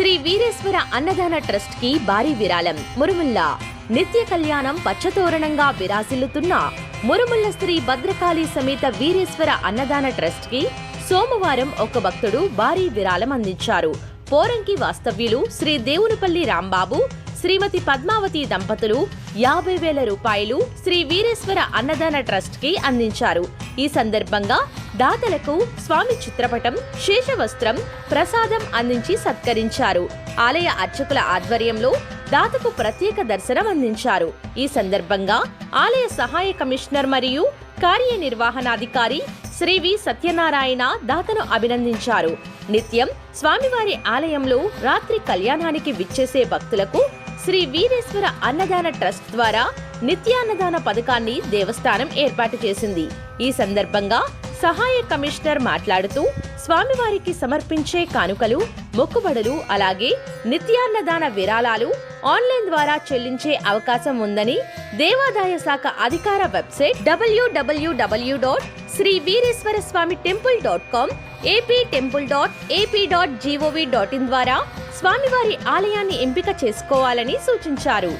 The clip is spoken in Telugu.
శ్రీ వీరేశ్వర అన్నదాన ట్రస్ట్కి భారీ విరాళం. మురుముల్లా నిత్య కళ్యాణం పచ్చతోరణంగా విరాసిల్లుతున్న మురుముల్ల శ్రీ భద్రకాళి సమేత వీరేశ్వర అన్నదాన ట్రస్ట్కి సోమవారం ఒక భక్తుడు భారీ విరాళం అందించారు. పోరంకి వాస్తవ్యులు శ్రీ దేవునిపల్లి రాంబాబు శ్రీమతి పద్మావతి దంపతులు యాభై వేల రూపాయలు శ్రీ వీరేశ్వర అన్నదాన ట్రస్ట్కి అందించారు. ఈ సందర్భంగా దాతలకు స్వామి చిత్రపటం శేషవస్త్రం ప్రసాదం అందించి సత్కరించారు. ఆలయ అర్చకుల ఆధ్వర్యంలో దాతకు ప్రత్యేక దర్శనం అందించారు. ఈ సందర్భంగా ఆలయ సహాయ కమిషనర్ మరియు కార్యనిర్వహణాధికారి శ్రీ వి సత్యనారాయణ దాతను అభినందించారు. నిత్యం స్వామివారి ఆలయంలో రాత్రి కళ్యాణానికి విచ్చేసే భక్తులకు శ్రీ వీరేశ్వర అన్నదాన ట్రస్ట్ ద్వారా నిత్యాన్నదాన పథకాన్ని దేవస్థానం ఏర్పాటు చేసింది. ఈ సందర్భంగా సహాయ కమిషనర్ మాట్లాడుతూ స్వామివారికి సమర్పించే కానుకలు మొక్కుబడులు అలాగే నిత్యాన్నదాన విరాళాలు ఆన్లైన్ ద్వారా చెల్లించే అవకాశం ఉందని దేవాదాయ శాఖ అధికార website WWW dot Sri Veereshwara Swamy temple dot com AP temple dot AP dot gov dot in ద్వారా స్వామివారి ఆలయాన్ని ఎంపిక చేసుకోవాలని సూచించారు.